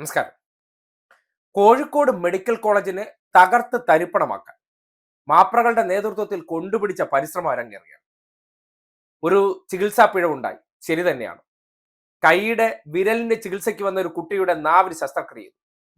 നമസ്കാരം. കോഴിക്കോട് മെഡിക്കൽ കോളേജിനെ തകർത്ത് തരിപ്പണമാക്കാൻ മാപ്രകളുടെ നേതൃത്വത്തിൽ കൊണ്ടുപിടിച്ച പരിശ്രമം അരങ്ങേറിയാണ്. ഒരു ചികിത്സാ പിഴവുണ്ടായി. ശരി തന്നെയാണ്. കൈയുടെ വിരലിന്റെ ചികിത്സയ്ക്ക് വന്ന ഒരു കുട്ടിയുടെ നാവിന് ശസ്ത്രക്രിയ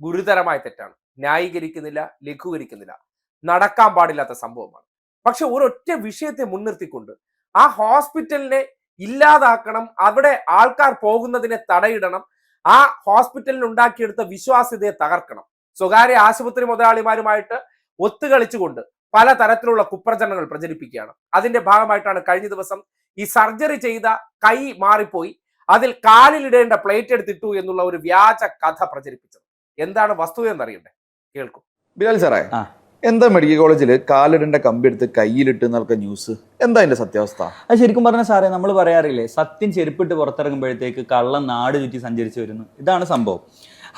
ഗുരുതരമായ തെറ്റാണ്. ന്യായീകരിക്കുന്നില്ല ലഘൂകരിക്കുന്നില്ല. നടക്കാൻ പാടില്ലാത്ത സംഭവമാണ്. പക്ഷെ ഒരൊറ്റ വിഷയത്തെ മുൻനിർത്തിക്കൊണ്ട് ആ ഹോസ്പിറ്റലിനെ ഇല്ലാതാക്കണം അവിടെ ആൾക്കാർ പോകുന്നതിനെ തടയിടണം ആ ഹോസ്പിറ്റലിന് ഉണ്ടാക്കിയെടുത്ത വിശ്വാസ്യതയെ തകർക്കണം. സ്വകാര്യ ആശുപത്രി മുതലാളിമാരുമായിട്ട് ഒത്തുകളിച്ചുകൊണ്ട് പല തരത്തിലുള്ള കുപ്രചരണങ്ങൾ പ്രചരിപ്പിക്കുകയാണ്. അതിന്റെ ഭാഗമായിട്ടാണ് കഴിഞ്ഞ ദിവസം ഈ സർജറി ചെയ്ത കൈ മാറിപ്പോയി. അതിൽ കാലിലിടേണ്ട പ്ലേറ്റ് എടുത്തിട്ടു എന്നുള്ള ഒരു വ്യാജ കഥ പ്രചരിപ്പിച്ചത്. എന്താണ് വസ്തുത എന്നറിയണ്ടേ? കേൾക്കും. ബിലാൽ സാറേ ആ. എന്താ മെഡിക്കൽ കോളേജിൽ കാലിടേണ്ട കമ്പി എടുത്ത് കയ്യിലിട്ട് എന്നൊക്കെ ന്യൂസ്? എന്താ അതിന്റെ സത്യാവസ്ഥ? അത് ശരിക്കും പറഞ്ഞ സാറേ നമ്മൾ പറയാറില്ലേ സത്യം ചെരുപ്പിട്ട് പുറത്തിറങ്ങുമ്പോഴത്തേക്ക് കള്ളം നാട് ചുറ്റി സഞ്ചരിച്ചു വരുന്നു. ഇതാണ് സംഭവം.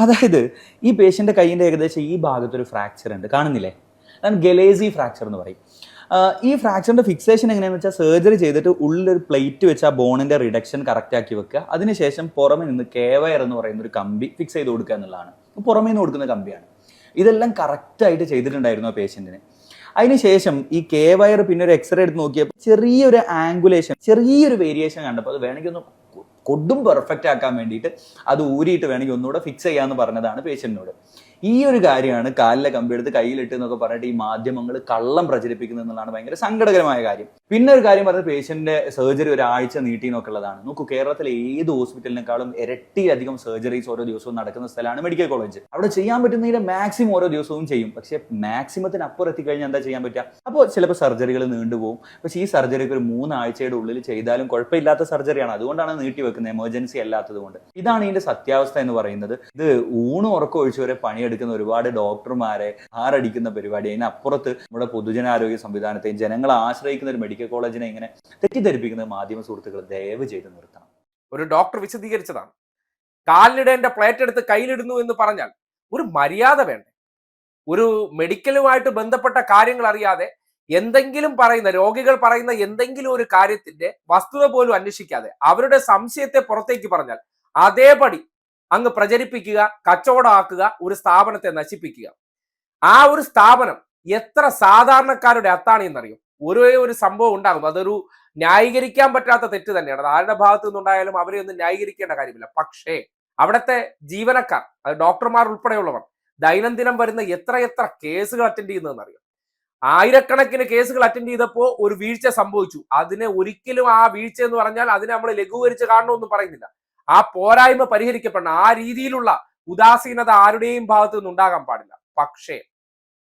അതായത് ഈ പേഷ്യന്റെ കൈയിന്റെ ഏകദേശം ഈ ഭാഗത്തൊരു ഫ്രാക്ചർ ഉണ്ട്. കാണുന്നില്ലേ? അതാണ് ഗലേസി ഫ്രാക്ചർ എന്ന് പറയും. ഈ ഫ്രാക്ചറിന്റെ ഫിക്സേഷൻ എങ്ങനെയാണെന്ന് വെച്ചാൽ സർജറി ചെയ്തിട്ട് ഉള്ളിലൊരു പ്ലേറ്റ് വെച്ച് ആ ബോണിന്റെ റിഡക്ഷൻ കറക്റ്റ് ആക്കി വെക്കുക. അതിനുശേഷം പുറമെ നിന്ന് കേവയർ എന്ന് പറയുന്ന ഒരു കമ്പി ഫിക്സ് ചെയ്ത് കൊടുക്കുക എന്നുള്ളതാണ്. പുറമേ നിന്ന് കൊടുക്കുന്ന കമ്പിയാണ്. ഇതെല്ലാം കറക്റ്റായിട്ട് ചെയ്തിട്ടുണ്ടായിരുന്നു ആ പേഷ്യന്റിന് അതിനുശേഷം ഈ കെ വയർ പിന്നെ ഒരു എക്സ്റേ എടുത്ത് നോക്കിയപ്പോൾ ചെറിയൊരു ആംഗുലേഷൻ ചെറിയൊരു വേരിയേഷൻ കണ്ടപ്പോൾ അത് വേണമെങ്കിൽ ഒന്ന് കൊടും പെർഫെക്റ്റ് ആക്കാൻ വേണ്ടിയിട്ട് അത് ഊരിയിട്ട് വേണമെങ്കിൽ ഒന്നുകൂടെ ഫിക്സ് ചെയ്യാമെന്ന് പറഞ്ഞതാണ് പേഷ്യന്റിനോട് ഈ ഒരു കാര്യമാണ് കാലിലെ കമ്പി എടുത്ത് കയ്യിലിട്ട് എന്നൊക്കെ പറഞ്ഞിട്ട് ഈ മാധ്യമങ്ങൾ കള്ളം പ്രചരിപ്പിക്കുന്നത് എന്നുള്ളതാണ് ഭയങ്കര സങ്കടകരമായ കാര്യം. പിന്നെ ഒരു കാര്യം പറഞ്ഞത് പേഷ്യന്റിന്റെ സർജറി ഒരാഴ്ച നീട്ടി എന്നൊക്കെ ഉള്ളതാണ്. നോക്കൂ കേരളത്തിലെ ഏത് ഹോസ്പിറ്റലിനേക്കാളും ഇരട്ടിയധികം സർജറീസ് ഓരോ ദിവസവും നടക്കുന്ന സ്ഥലമാണ് മെഡിക്കൽ കോളേജ് അവിടെ ചെയ്യാൻ പറ്റുന്നതിന്റെ മാക്സിമം ഓരോ ദിവസവും ചെയ്യും. പക്ഷേ മാക്സിമത്തിന് അപ്പുറം എത്തിക്കഴിഞ്ഞാൽ എന്താ ചെയ്യാൻ പറ്റുക? അപ്പോൾ ചിലപ്പോൾ സർജറികൾ നീണ്ടുപോകും പക്ഷേ ഈ സർജറിക്ക് ഒരു മൂന്നാഴ്ചയുടെ ഉള്ളിൽ ചെയ്താലും കുഴപ്പമില്ലാത്ത സർജറിയാണ് അതുകൊണ്ടാണ് നീട്ടി വെക്കുന്നത്. എമർജൻസി അല്ലാത്തത് കൊണ്ട്. ഇതാണ് ഇതിന്റെ സത്യാവസ്ഥ എന്ന് പറയുന്നത്. ഇത് ഊണും ഉറക്കം ഒഴിച്ചു വരെ പണിയെടുക്കുന്ന ഒരുപാട് ഡോക്ടർമാരെ ആറടിക്കുന്ന പരിപാടി അതിനപ്പുറത്ത് നമ്മുടെ പൊതുജനാരോഗ്യ സംവിധാനത്തെയും ജനങ്ങളെ ആശ്രയിക്കുന്ന ഒരു മെഡിക്കൽ കോളേജിനെ ഇങ്ങനെ തെറ്റിദ്ധരിപ്പിക്കുന്ന മാധ്യമ സുഹൃത്തുക്കൾ ദയവ് ചെയ്ത് നിർത്തണം. ഒരു ഡോക്ടർ വിശദീകരിച്ചതാണ്. കാലിനിടേന്റെ പ്ലേറ്റ് എടുത്ത് കയ്യിലിടുന്നു എന്ന് പറഞ്ഞാൽ ഒരു മര്യാദ വേണ്ടേ? ഒരു മെഡിക്കലുമായിട്ട് ബന്ധപ്പെട്ട കാര്യങ്ങൾ അറിയാതെ എന്തെങ്കിലും പറയുന്ന രോഗികൾ പറയുന്ന എന്തെങ്കിലും ഒരു കാര്യത്തിന്റെ വസ്തുത പോലും അന്വേഷിക്കാതെ അവരുടെ സംശയത്തെ പുറത്തേക്ക് പറഞ്ഞാൽ അതേപടി അങ്ങ് പ്രചരിപ്പിക്കുക കച്ചവടമാക്കുക ഒരു സ്ഥാപനത്തെ നശിപ്പിക്കുക. ആ ഒരു സ്ഥാപനം എത്ര സാധാരണക്കാരുടെ അത്താണി എന്നറിയും? ഒരേ ഒരു സംഭവം ഉണ്ടാകും. അതൊരു ന്യായീകരിക്കാൻ പറ്റാത്ത തെറ്റ് തന്നെയാണ്. അത് ആരുടെ ഭാഗത്തു നിന്നുണ്ടായാലും അവരെ ഒന്നും ന്യായീകരിക്കേണ്ട കാര്യമില്ല. പക്ഷേ അവിടുത്തെ ജീവനക്കാർ അത് ഡോക്ടർമാർ ഉൾപ്പെടെയുള്ളവർ ദൈനംദിനം വരുന്ന എത്ര എത്ര കേസുകൾ അറ്റൻഡ് ചെയ്യുന്നതെന്ന് അറിയാം ആയിരക്കണക്കിന് കേസുകൾ അറ്റൻഡ് ചെയ്തപ്പോൾ ഒരു വീഴ്ച സംഭവിച്ചു. അതിനെ ഒരിക്കലും ആ വീഴ്ച എന്ന് പറഞ്ഞാൽ അതിനെ നമ്മൾ ലഘൂകരിച്ച് കാണണമെന്നും പറയുന്നില്ല. ആ പോരായ്മ പരിഹരിക്കപ്പെടണം. ആ രീതിയിലുള്ള ഉദാസീനത ആരുടെയും ഭാഗത്തു നിന്നുണ്ടാകാൻ പാടില്ല. പക്ഷേ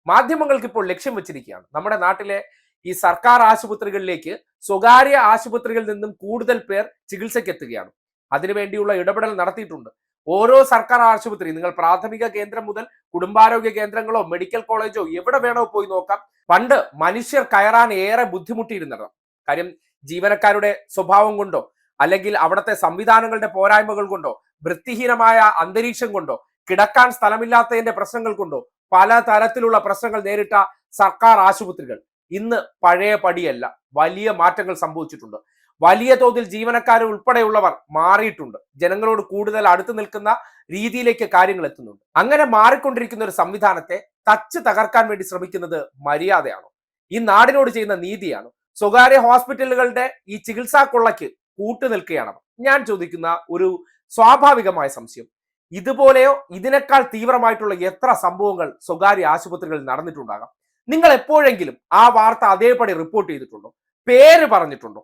മാധ്യമങ്ങൾക്ക് ഇപ്പോൾ ലക്ഷ്യം വെച്ചിരിക്കുകയാണ്. നമ്മുടെ നാട്ടിലെ ഈ സർക്കാർ ആശുപത്രികളിലേക്ക് സ്വകാര്യ ആശുപത്രികളിൽ നിന്നും കൂടുതൽ പേർ ചികിത്സയ്ക്ക് എത്തുകയാണ്. അതിനുവേണ്ടിയുള്ള ഇടപെടൽ നടത്തിയിട്ടുണ്ട്. ഓരോ സർക്കാർ ആശുപത്രി നിങ്ങൾ പ്രാഥമിക കേന്ദ്രം മുതൽ കുടുംബാരോഗ്യ കേന്ദ്രങ്ങളോ മെഡിക്കൽ കോളേജോ എവിടെ വേണോ പോയി നോക്കാം. പണ്ട് മനുഷ്യർ കയറാൻ ഏറെ ബുദ്ധിമുട്ടിയിരുന്നിടണം കാര്യം ജീവനക്കാരുടെ സ്വഭാവം കൊണ്ടോ അല്ലെങ്കിൽ അവിടുത്തെ സംവിധാനങ്ങളുടെ പോരായ്മകൾ കൊണ്ടോ വൃത്തിഹീനമായ അന്തരീക്ഷം കൊണ്ടോ കിടക്കാൻ സ്ഥലമില്ലാത്തതിന്റെ പ്രശ്നങ്ങൾ കൊണ്ടോ പല തരത്തിലുള്ള പ്രശ്നങ്ങൾ നേരിട്ട സർക്കാർ ആശുപത്രികൾ. ഇന്ന് പഴയ പടിയല്ല വലിയ മാറ്റങ്ങൾ സംഭവിച്ചിട്ടുണ്ട്. വലിയ തോതിൽ ജീവനക്കാർ ഉൾപ്പെടെയുള്ളവർ മാറിയിട്ടുണ്ട്. ജനങ്ങളോട് കൂടുതൽ അടുത്തു നിൽക്കുന്ന രീതിയിലേക്ക് കാര്യങ്ങൾ എത്തുന്നുണ്ട്. അങ്ങനെ മാറിക്കൊണ്ടിരിക്കുന്ന ഒരു സംവിധാനത്തെ തച്ച് തകർക്കാൻ വേണ്ടി ശ്രമിക്കുന്നത് മര്യാദയാണോ? ഈ നാടിനോട് ചെയ്യുന്ന നീതിയാണോ? സ്വകാര്യ ഹോസ്പിറ്റലുകളുടെ ഈ ചികിത്സാ കൊള്ളയ്ക്ക് കൂട്ടുനിൽക്കുകയാണോ. ഞാൻ ചോദിക്കുന്ന ഒരു സ്വാഭാവികമായ സംശയം. ഇതുപോലെയോ ഇതിനേക്കാൾ തീവ്രമായിട്ടുള്ള എത്ര സംഭവങ്ങൾ സ്വകാര്യ ആശുപത്രികളിൽ നടന്നിട്ടുണ്ടാകാം? നിങ്ങൾ എപ്പോഴെങ്കിലും ആ വാർത്ത അതേപടി റിപ്പോർട്ട് ചെയ്തിട്ടുണ്ടോ? പേര് പറഞ്ഞിട്ടുണ്ടോ?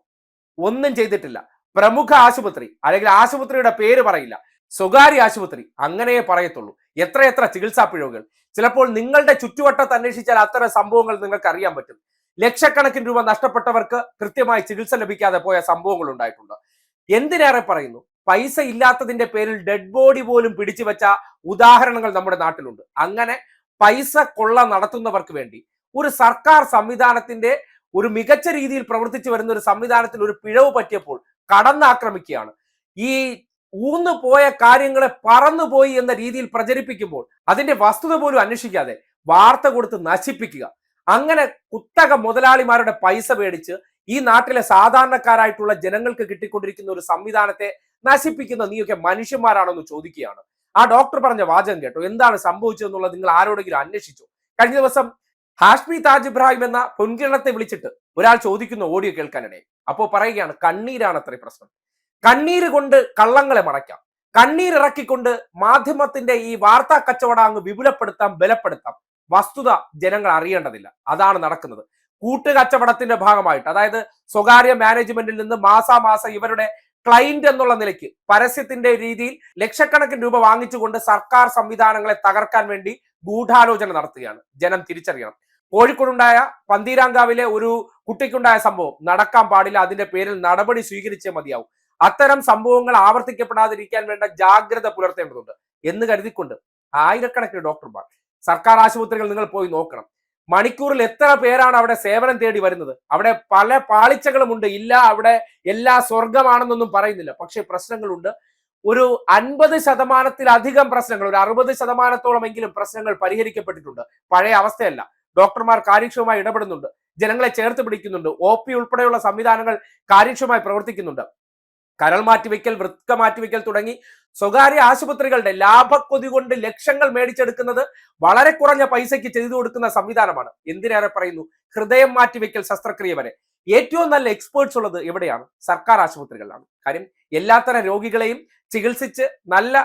ഒന്നും ചെയ്തിട്ടില്ല. പ്രമുഖ ആശുപത്രി അല്ലെങ്കിൽ ആശുപത്രിയുടെ പേര് പറയില്ല. സ്വകാര്യ ആശുപത്രി അങ്ങനെയേ പറയത്തുള്ളൂ. എത്രയെത്ര ചികിത്സാ പിഴവുകൾ? ചിലപ്പോൾ നിങ്ങളുടെ ചുറ്റുവട്ടത്ത് അന്വേഷിച്ചാൽ അത്തരം സംഭവങ്ങൾ നിങ്ങൾക്ക് അറിയാൻ പറ്റും. ലക്ഷക്കണക്കിന് രൂപ നഷ്ടപ്പെട്ടവർക്ക് കൃത്യമായി ചികിത്സ ലഭിക്കാതെ പോയ സംഭവങ്ങൾ ഉണ്ടായിട്ടുണ്ട്. എന്തിനേറെ പറയുന്നു? പൈസ ഇല്ലാത്തതിന്റെ പേരിൽ ഡെഡ് ബോഡി പോലും പിടിച്ചു വെച്ച ഉദാഹരണങ്ങൾ നമ്മുടെ നാട്ടിലുണ്ട്. അങ്ങനെ പൈസ കൊള്ള നടത്തുന്നവർക്ക് വേണ്ടി ഒരു സർക്കാർ സംവിധാനത്തിന്റെ ഒരു മികച്ച രീതിയിൽ പ്രവർത്തിച്ചു വരുന്ന ഒരു സംവിധാനത്തിൽ ഒരു പിഴവ് പറ്റിയപ്പോൾ കടന്നാക്രമിക്കുകയാണ്. ഈ ഊന്നു പോയ കാര്യങ്ങളെ പറന്നുപോയി എന്ന രീതിയിൽ പ്രചരിപ്പിക്കുമ്പോൾ അതിന്റെ വസ്തുത പോലും അന്വേഷിക്കാതെ വാർത്ത കൊടുത്ത് നശിപ്പിക്കുക. അങ്ങനെ കുത്തക മുതലാളിമാരുടെ പൈസ മേടിച്ച് ഈ നാട്ടിലെ സാധാരണക്കാരായിട്ടുള്ള ജനങ്ങൾക്ക് കിട്ടിക്കൊണ്ടിരിക്കുന്ന ഒരു സംവിധാനത്തെ നശിപ്പിക്കുന്ന നീയൊക്കെ മനുഷ്യന്മാരാണെന്ന് ചോദിക്കുകയാണ്. ആ ഡോക്ടർ പറഞ്ഞ വാചകം കേട്ടോ. എന്താണ് സംഭവിച്ചതെന്നുള്ളത് നിങ്ങൾ ആരോടെങ്കിലും അന്വേഷിച്ചു? കഴിഞ്ഞ ദിവസം ഹാഷ്മി താജ് ഇബ്രാഹിം എന്ന പൊൻകിരണത്തെ വിളിച്ചിട്ട് ഒരാൾ ചോദിക്കുന്ന ഓഡിയോ കേൾക്കാനിടയിൽ. അപ്പോൾ പറയുകയാണ് കണ്ണീരാണ് അത്ര പ്രശ്നം. കണ്ണീര് കൊണ്ട് കള്ളങ്ങളെ മറയ്ക്കാം. കണ്ണീരിറക്കിക്കൊണ്ട് മാധ്യമത്തിന്റെ ഈ വാർത്താ കച്ചവടം അങ്ങ് വിപുലപ്പെടുത്താം ബലപ്പെടുത്താം. വസ്തുത ജനങ്ങൾ അറിയേണ്ടതില്ല. അതാണ് നടക്കുന്നത്. കൂട്ടുകച്ചവടത്തിന്റെ ഭാഗമായിട്ട് അതായത് സ്വകാര്യ മാനേജ്മെന്റിൽ നിന്ന് മാസാമാസം ഇവരുടെ ക്ലൈന്റ് എന്നുള്ള നിലയ്ക്ക് പരസ്യത്തിന്റെ രീതിയിൽ ലക്ഷക്കണക്കിന് രൂപ വാങ്ങിച്ചുകൊണ്ട് സർക്കാർ സംവിധാനങ്ങളെ തകർക്കാൻ വേണ്ടി ഗൂഢാലോചന നടത്തുകയാണ്. ജനം തിരിച്ചറിയണം. കോഴിക്കോടുണ്ടായ പന്തീരാങ്കാവിലെ ഒരു കുട്ടിക്കുണ്ടായ സംഭവം നടക്കാൻ പാടില്ല അതിന്റെ പേരിൽ നടപടി സ്വീകരിച്ചേ മതിയാവും. അത്തരം സംഭവങ്ങൾ ആവർത്തിക്കപ്പെടാതിരിക്കാൻ വേണ്ട ജാഗ്രത പുലർത്തേണ്ടതുണ്ട് എന്ന് കരുതിക്കൊണ്ട് ആയിരക്കണക്കിന് ഡോക്ടർമാർ സർക്കാർ ആശുപത്രികൾ നിങ്ങൾ പോയി നോക്കണം. മണിക്കൂറിൽ എത്ര പേരാണ് അവിടെ സേവനം തേടി വരുന്നത്? അവിടെ പല പാളിച്ചകളുമുണ്ട് ഇല്ല അവിടെ എല്ലാ സ്വർഗമാണെന്നൊന്നും പറയുന്നില്ല. പക്ഷെ പ്രശ്നങ്ങളുണ്ട്. ഒരു അൻപത് ശതമാനത്തിലധികം പ്രശ്നങ്ങൾ ഒരു അറുപത് ശതമാനത്തോളമെങ്കിലും പ്രശ്നങ്ങൾ പരിഹരിക്കപ്പെട്ടിട്ടുണ്ട്. പഴയ അവസ്ഥയല്ല. ഡോക്ടർമാർ കാര്യക്ഷമമായി ഇടപെടുന്നുണ്ട്. ജനങ്ങളെ ചേർത്ത് പിടിക്കുന്നുണ്ട്. ഒ പി ഉൾപ്പെടെയുള്ള സംവിധാനങ്ങൾ കാര്യക്ഷമമായി പ്രവർത്തിക്കുന്നുണ്ട്. കരൾ മാറ്റിവെക്കൽ വൃക്ക മാറ്റിവെക്കൽ തുടങ്ങി സ്വകാര്യ ആശുപത്രികളുടെ ലാഭക്കൊതി കൊണ്ട് ലക്ഷങ്ങൾ മേടിച്ചെടുക്കുന്നത് വളരെ കുറഞ്ഞ പൈസയ്ക്ക് ചെയ്തു കൊടുക്കുന്ന സംവിധാനമാണ്. എന്തിനേറെ പറയുന്നു? ഹൃദയം മാറ്റിവെക്കൽ ശസ്ത്രക്രിയ വരെ ഏറ്റവും നല്ല എക്സ്പേർട്സ് ഉള്ളത് എവിടെയാണ്? സർക്കാർ ആശുപത്രികളിലാണ്. കാര്യം എല്ലാത്തരം രോഗികളെയും ചികിത്സിച്ച് നല്ല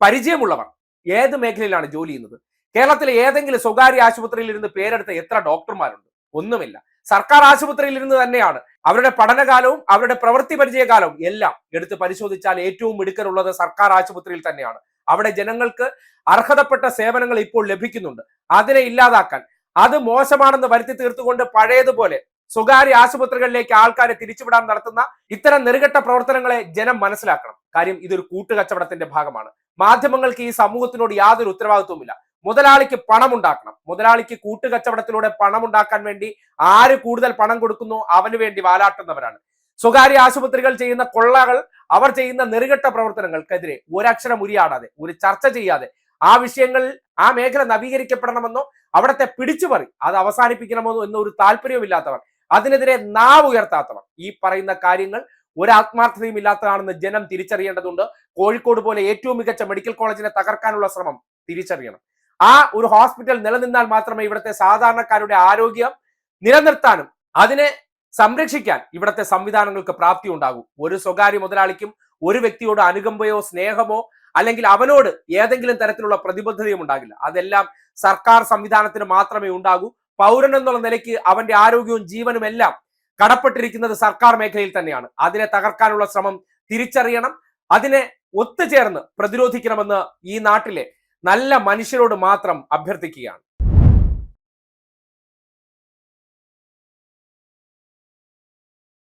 പരിചയമുള്ളവർ ഏത് മേഖലയിലാണ് ജോലി ചെയ്യുന്നത്? കേരളത്തിലെ ഏതെങ്കിലും സ്വകാര്യ ആശുപത്രിയിൽ ഇരുന്ന് പേരെടുത്ത എത്ര ഡോക്ടർമാരുണ്ട്? ഒന്നുമില്ല. സർക്കാർ ആശുപത്രിയിൽ ഇരുന്ന് തന്നെയാണ്. അവരുടെ പഠനകാലവും അവരുടെ പ്രവൃത്തി പരിചയകാലവും എല്ലാം എടുത്ത് പരിശോധിച്ചാൽ ഏറ്റവും മിടുക്കലുള്ളത് സർക്കാർ ആശുപത്രിയിൽ തന്നെയാണ്. അവിടെ ജനങ്ങൾക്ക് അർഹതപ്പെട്ട സേവനങ്ങൾ ഇപ്പോൾ ലഭിക്കുന്നുണ്ട്. അതിനെ ഇല്ലാതാക്കാൻ അത് മോശമാണെന്ന് വരുത്തി തീർത്തുകൊണ്ട് പഴയതുപോലെ സ്വകാര്യ ആശുപത്രികളിലേക്ക് ആൾക്കാരെ തിരിച്ചുവിടാൻ നടത്തുന്ന ഇത്തരം നെറുകെട്ട പ്രവർത്തനങ്ങളെ ജനം മനസ്സിലാക്കണം. കാര്യം ഇതൊരു കൂട്ടുകച്ചവടത്തിന്റെ ഭാഗമാണ്. മാധ്യമങ്ങൾക്ക് ഈ സമൂഹത്തിനോട് യാതൊരു ഉത്തരവാദിത്വമില്ല മുതലാളിക്ക് പണം ഉണ്ടാക്കണം മുതലാളിക്ക് കൂട്ടുകച്ചവടത്തിലൂടെ പണം ഉണ്ടാക്കാൻ വേണ്ടി ആര് കൂടുതൽ പണം കൊടുക്കുന്നു? അവന് വേണ്ടി വാലാട്ടുന്നവരാണ്. സ്വകാര്യ ആശുപത്രികൾ ചെയ്യുന്ന കൊള്ളകൾ അവർ ചെയ്യുന്ന നെറുകെട്ട പ്രവർത്തനങ്ങൾക്കെതിരെ ഒരക്ഷരം ഉരിയാടാതെ ഒരു ചർച്ച ചെയ്യാതെ ആ വിഷയങ്ങളിൽ ആ മേഖല നവീകരിക്കപ്പെടണമെന്നോ അവിടത്തെ പിടിച്ചുപറി അത് അവസാനിപ്പിക്കണമെന്നോ എന്നൊരു താല്പര്യമില്ലാത്തവർ അതിനെതിരെ നാവ് ഉയർത്താത്തവർ ഈ പറയുന്ന കാര്യങ്ങൾ ഒരു ആത്മാർത്ഥതയും ഇല്ലാത്തതാണെന്ന് ജനം തിരിച്ചറിയേണ്ടതുണ്ട്. കോഴിക്കോട് പോലെ ഏറ്റവും മികച്ച മെഡിക്കൽ കോളേജിനെ തകർക്കാനുള്ള ശ്രമം തിരിച്ചറിയണം. ആ ഒരു ഹോസ്പിറ്റൽ നിലനിന്നാൽ മാത്രമേ ഇവിടുത്തെ സാധാരണക്കാരുടെ ആരോഗ്യം നിലനിർത്താനും അതിനെ സംരക്ഷിക്കാൻ ഇവിടുത്തെ സംവിധാനങ്ങൾക്ക് പ്രാപ്തി ഉണ്ടാകും. ഒരു സ്വകാര്യ മുതലാളിക്കും ഒരു വ്യക്തിയോട് അനുകമ്പയോ സ്നേഹമോ അല്ലെങ്കിൽ അവനോട് ഏതെങ്കിലും തരത്തിലുള്ള പ്രതിബദ്ധതയും ഉണ്ടാകില്ല. അതെല്ലാം സർക്കാർ സംവിധാനത്തിന് മാത്രമേ ഉണ്ടാകൂ. പൗരൻ എന്നുള്ള നിലയ്ക്ക് അവന്റെ ആരോഗ്യവും ജീവനും എല്ലാം കടപ്പെട്ടിരിക്കുന്നത് സർക്കാർ മേഖലയിൽ തന്നെയാണ്. അതിനെ തകർക്കാനുള്ള ശ്രമം തിരിച്ചറിയണം. അതിനെ ഒത്തുചേർന്ന് പ്രതിരോധിക്കണമെന്ന് ഈ നാട്ടിലെ നല്ല മനുഷ്യരോട് മാത്രം അഭ്യർത്ഥിക്കുകയാണ്.